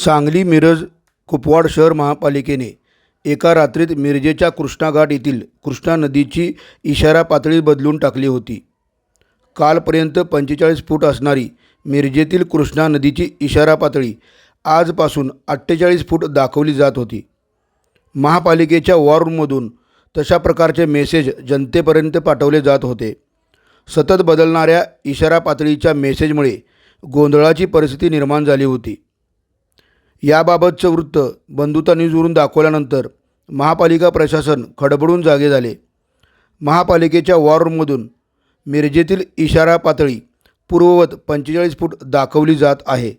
सांगली मिरज कुपवाड शहर महापालिकेने एका रात्रीत मिरजेच्या कृष्णा घाट येथील कृष्णा नदीची इशारा पातळी बदलून टाकली होती. कालपर्यंत पंचेचाळीस फूट असणारी मिरजेतील कृष्णा नदीची इशारा पातळी आजपासून अठ्ठेचाळीस फूट दाखवली जात होती. महापालिकेच्या वॉर रूममधून तशा प्रकारचे मेसेज जनतेपर्यंत पाठवले जात होते. सतत बदलणाऱ्या इशारा पातळीच्या मेसेजमुळे गोंधळाची परिस्थिती निर्माण झाली होती. याबाबतचं वृत्त बंधुता न्यूजवरून दाखवल्यानंतर महापालिका प्रशासन खडबडून जागे झाले. महापालिकेच्या वॉर रूममधून मिरजेतील इशारा पातळी पूर्ववत पंचेचाळीस फूट दाखवली जात आहे.